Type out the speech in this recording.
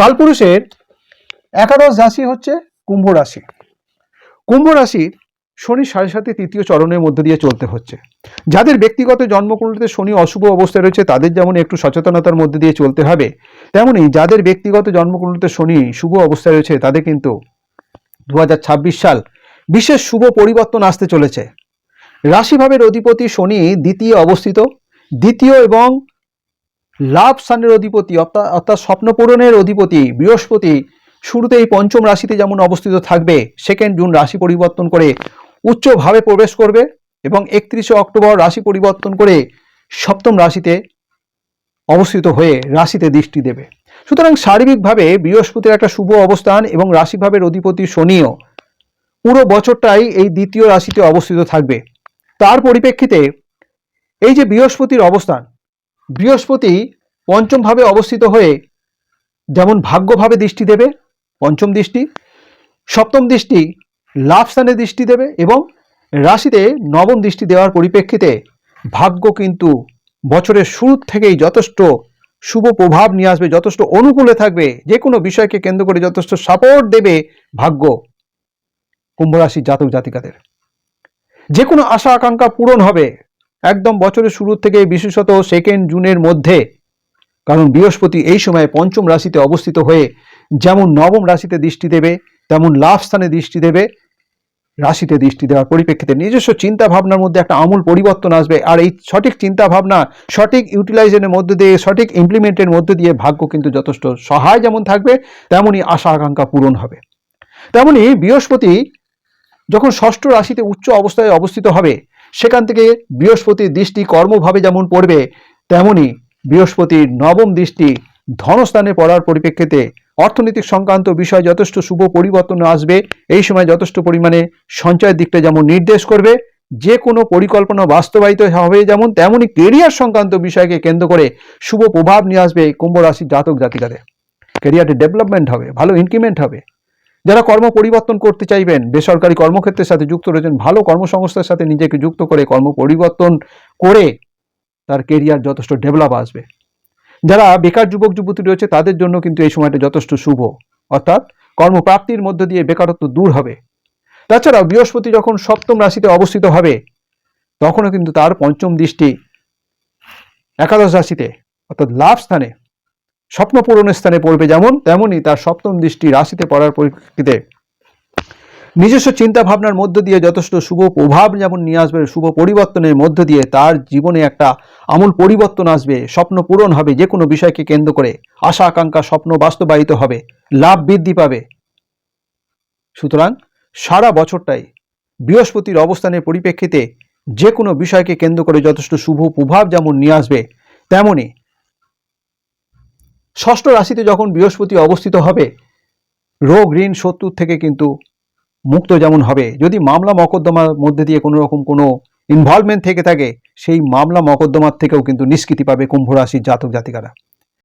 কালপুরুষের একাদশ রাশি হচ্ছে কুম্ভ রাশি। কুম্ভ রাশির শনি সাড়ে সাথে তৃতীয় চরণের মধ্যে দিয়ে চলতে হচ্ছে। যাদের ব্যক্তিগত জন্মকুণ্ডলিতে শনি অশুভ অবস্থায় রয়েছে, তাদের যেমন একটু সচেতনতার মধ্যে দিয়ে চলতে হবে তেমনি যাদের ব্যক্তিগত জন্মকুণ্ডলিতে শনি শুভ অবস্থায় রয়েছে, তাদের কিন্তু দু হাজার ছাব্বিশ সাল বিশেষ শুভ পরিবর্তন আসতে চলেছে। রাশিভাবের অধিপতি শনি দ্বিতীয় অবস্থিত। দ্বিতীয় এবং লাভ স্থানের অধিপতি, অর্থাৎ অর্থাৎ স্বপ্ন পূরণের অধিপতি বৃহস্পতি শুরুতেই পঞ্চম রাশিতে যেমন অবস্থিত থাকবে সেকেন্ড জুন রাশি পরিবর্তন করে উচ্চভাবে প্রবেশ করবে এবং একত্রিশে অক্টোবর রাশি পরিবর্তন করে সপ্তম রাশিতে অবস্থিত হয়ে রাশিতে দৃষ্টি দেবে। সুতরাং শারীরিকভাবে বৃহস্পতির একটা শুভ অবস্থান এবং রাশিভাবের অধিপতি শনিও পুরো বছরটাই এই দ্বিতীয় রাশিতে অবস্থিত থাকবে। তার পরিপ্রেক্ষিতে এই যে বৃহস্পতির অবস্থান বৃহস্পতি পঞ্চমভাবে অবস্থিত হয়ে যেমন ভাগ্যভাবে দৃষ্টি দেবে, পঞ্চম দৃষ্টি, সপ্তম দৃষ্টি লাভ স্থানে দৃষ্টি দেবে এবং রাশিতে নবম দৃষ্টি দেওয়ার পরিপ্রেক্ষিতে ভাগ্য কিন্তু বছরের শুরু থেকেই যথেষ্ট শুভ প্রভাব নিয়ে আসবে, যথেষ্ট অনুকূলে থাকবে, যে কোনো বিষয়কে কেন্দ্র করে যথেষ্ট সাপোর্ট দেবে ভাগ্য কুম্ভ রাশির জাতক জাতিকাদের। যে কোনো আশা আকাঙ্ক্ষা পূরণ হবে। একদম বছরের শুরু থেকে বিশেষত সেকেন্ড জুনের মধ্যে। কারণ বৃহস্পতি এই সময় পঞ্চম রাশিতে অবস্থিত হয়ে, যেমন নবম রাশিতে দৃষ্টি দেবে, তেমন লাভ স্থানে দৃষ্টি দেবে, রাশিতে দৃষ্টি দেওয়ার পরিপ্রেক্ষিতে নিজস্ব চিন্তা ভাবনার মধ্যে একটা আমূল পরিবর্তন আসবে। আর এই সঠিক চিন্তা ভাবনা সঠিক ইউটিলাইজেশনের মধ্যে দিয়ে, সঠিক ইমপ্লিমেন্টের মধ্যে দিয়ে ভাগ্য কিন্তু যথেষ্ট সহায় যেমন থাকবে তেমনই আশা আকাঙ্ক্ষা পূরণ হবে। তেমনই বৃহস্পতি যখন ষষ্ঠ রাশিতে উচ্চ অবস্থায় অবস্থিত হবে সেখান থেকে বৃহস্পতির দৃষ্টি কর্মভাবে যেমন পড়বে, তেমনি বৃহস্পতির নবম দৃষ্টি ধনস্থানে পড়ার পরিপ্রেক্ষিতে অর্থনৈতিক সংক্রান্ত বিষয় যথেষ্ট শুভ পরিবর্তন আসবে। এই সময় যথেষ্ট পরিমাণে সঞ্চয়ের দিকটা যেমন নির্দেশ করবে, যে কোনো পরিকল্পনা বাস্তবায়িত হবে যেমন, তেমনি কেরিয়ার সংক্রান্ত বিষয়কে কেন্দ্র করে শুভ প্রভাব নিয়ে আসবে এই কুম্ভ রাশির জাতক জাতিকাদের। কেরিয়ারে ডেভেলপমেন্ট হবে, ভালো ইনক্রিমেন্ট হবে। যারা কর্ম পরিবর্তন করতে চাইবেন, বেসরকারি কর্মক্ষেত্রের সাথে যুক্ত রয়েছেন, ভালো কর্মসংস্থার সাথে নিজেকে যুক্ত করে কর্ম পরিবর্তন করে তার কেরিয়ার যথেষ্ট ডেভেলপ আসবে। যারা বেকার যুবক যুবতী রয়েছে, তাদের জন্য কিন্তু এই সময়টা যথেষ্ট শুভ। অর্থাৎ কর্মপ্রাপ্তির মধ্য দিয়ে বেকারত্ব দূর হবে। তাছাড়াও বৃহস্পতি যখন সপ্তম রাশিতে অবস্থিত হবে, তখনও কিন্তু তার পঞ্চম দৃষ্টি একাদশ রাশিতে, অর্থাৎ লাভ স্থানে স্বপ্ন পূরণের স্থানে পড়বে যেমন তেমনই তার সপ্তম দৃষ্টি রাশিতে পড়ার পরিপ্রেক্ষিতে। নিজস্ব চিন্তা ভাবনার মধ্য দিয়ে যথেষ্ট শুভ প্রভাব যেমন নিয়ে আসবে, শুভ পরিবর্তনের মধ্য দিয়ে তার জীবনে একটা আমূল পরিবর্তন আসবে, স্বপ্ন পূরণ হবে যে কোনো বিষয়কে কেন্দ্র করে। আশা, আকাঙ্ক্ষা, স্বপ্ন বাস্তবায়িত হবে, লাভ বৃদ্ধি পাবে। সুতরাং সারা বছরটাই বৃহস্পতির অবস্থানের পরিপ্রেক্ষিতে যে কোনো বিষয়কে কেন্দ্র করে যথেষ্ট শুভ প্রভাব যেমন নিয়ে আসবে তেমনই ষষ্ঠ রাশিতে যখন বৃহস্পতি অবস্থিত হবে, রোগ, ঋণ, শত্রুর থেকে কিন্তু মুক্ত যেমন হবে। যদি মামলা মকদ্দমার মধ্যে দিয়ে কোনো রকম কোনো ইনভলভমেন্ট থেকে থাকে, সেই মামলা মকদ্দমার থেকেও কিন্তু নিষ্কৃতি পাবে কুম্ভ রাশির জাতক জাতিকারা।